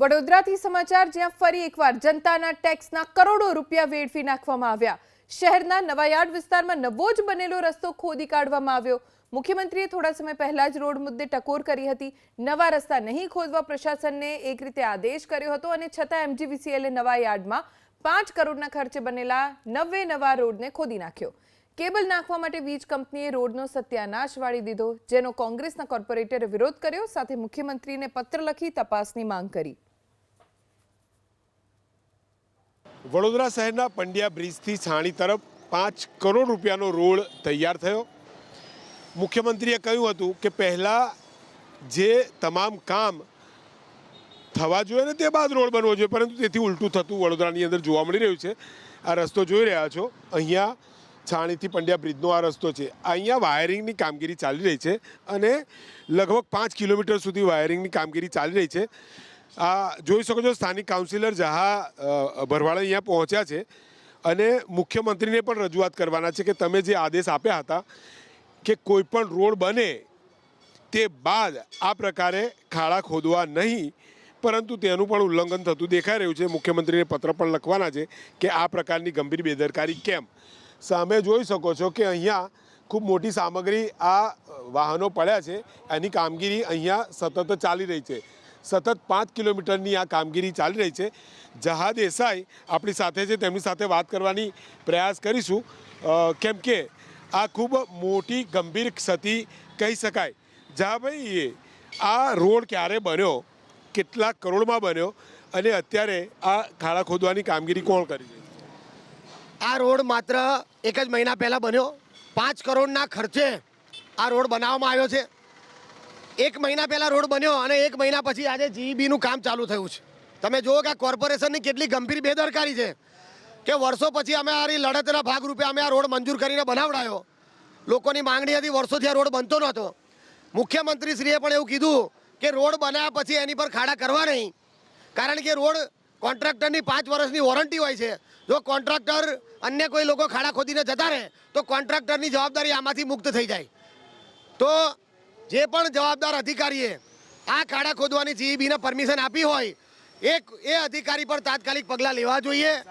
વડોદરાથી સમાચાર, જ્યાં ફરી એકવાર જનતાના ટેક્સના કરોડો રૂપિયા વેડફી નાખવામાં આવ્યા. શહેરના નવાયાર્ડ વિસ્તારમાં નવો જ બનેલો રસ્તો ખોદી કાઢવામાં આવ્યો. મુખ્યમંત્રીએ થોડા સમય પહેલા જ રોડ મુદ્દે ટકોર કરી હતી. નવા રસ્તા નહીં ખોદવા પ્રશાસનને એક રીતે આદેશ કર્યો હતો અને છતાં એમજીવીસીએલે નવા યાર્ડમાં પાંચ કરોડના ખર્ચે બનેલા નવે નવા રોડને ખોદી નાખ્યો. કેબલ નાખવા માટે વીજ કંપનીએ રોડનો સત્યાનાશ વાળી દીધો, જેનો કોંગ્રેસના કોર્પોરેટરે વિરોધ કર્યો. સાથે મુખ્યમંત્રીને પત્ર લખી તપાસની માંગ કરી. વડોદરા શહેરના પંડ્યા બ્રિજથી છાણી તરફ પાંચ કરોડ રૂપિયાનો રોડ તૈયાર થયો. મુખ્યમંત્રીએ કહ્યું હતું કે પહેલાં જે તમામ કામ થવા જોઈએ ને તે બાદ રોડ બનવો જોઈએ, પરંતુ તેથી ઉલટું થતું વડોદરાની અંદર જોવા મળી રહ્યું છે. આ રસ્તો જોઈ રહ્યા છો. અહીંયા છાણીથી પંડ્યા બ્રિજનો આ રસ્તો છે. અહીંયા વાયરિંગની કામગીરી ચાલી રહી છે અને લગભગ પાંચ કિલોમીટર સુધી વાયરિંગની કામગીરી ચાલી રહી છે. આ જોઈ શકો છો, સ્થાનિક કાઉન્સિલર જહા ભરવાડા અહીંયા પહોંચ્યા છે અને મુખ્યમંત્રીને પણ રજૂઆત કરવાના છે કે તમે જે આદેશ આપ્યા હતા કે કોઈ પણ રોડ બને તે બાદ આ પ્રકારે ખાડા ખોદવા નહીં, પરંતુ તેનું પણ ઉલ્લંઘન થતું દેખાઈ રહ્યું છે. મુખ્યમંત્રીને પત્ર પણ લખવાના છે કે આ પ્રકારની ગંભીર બેદરકારી કેમ? સામે જોઈ શકો છો કે અહીંયા ખૂબ મોટી સામગ્રી આ વાહનો પડ્યા છે. એની કામગીરી અહીંયા સતત ચાલી રહી છે. સતત પાંચ કિલોમીટરની આ કામગીરી ચાલી રહી છે. જહા દેસાઈ આપણી સાથે છે, તેમની સાથે વાત કરવાની પ્રયાસ કરીશું. કેમ કે આ ખૂબ મોટી, ગંભીર ક્ષતિ કહી શકાય. જહાભાઈ આ રોડ ક્યારે બન્યો, કેટલા કરોડમાં બન્યો અને અત્યારે આ ખાડા ખોદવાની કામગીરી કોણ કરી છે? આ રોડ માત્ર એક જ મહિના પહેલાં બન્યો. પાંચ કરોડના ખર્ચે આ રોડ બનાવવામાં આવ્યો છે. એક મહિના પહેલાં રોડ બન્યો અને એક મહિના પછી આજે જીઈબીનું કામ ચાલુ થયું છે. તમે જુઓ કે આ કોર્પોરેશનની કેટલી ગંભીર બેદરકારી છે. કે વર્ષો પછી અમે આ લડતના ભાગરૂપે અમે આ રોડ મંજૂર કરીને બનાવડાયો. લોકોની માંગણી હતી વર્ષોથી આ રોડ બનતો નહોતો. મુખ્યમંત્રીશ્રીએ પણ એવું કીધું કે રોડ બનાવ્યા પછી એની પર ખાડા કરવા નહીં. કારણ કે રોડ કોન્ટ્રાક્ટરની પાંચ વર્ષની વોરંટી હોય છે. જો કોન્ટ્રાક્ટર અન્ય કોઈ લોકો ખાડા ખોદીને જતા રહે, તો કોન્ટ્રાક્ટરની જવાબદારી આમાંથી મુક્ત થઈ જાય. તો જે પણ જવાબદાર અધિકારીએ આ ખાડા ખોદવાની જીઈબીને પરમિશન આપી હોય, એક એ અધિકારી પર તાત્કાલિક પગલાં લેવા જોઈએ.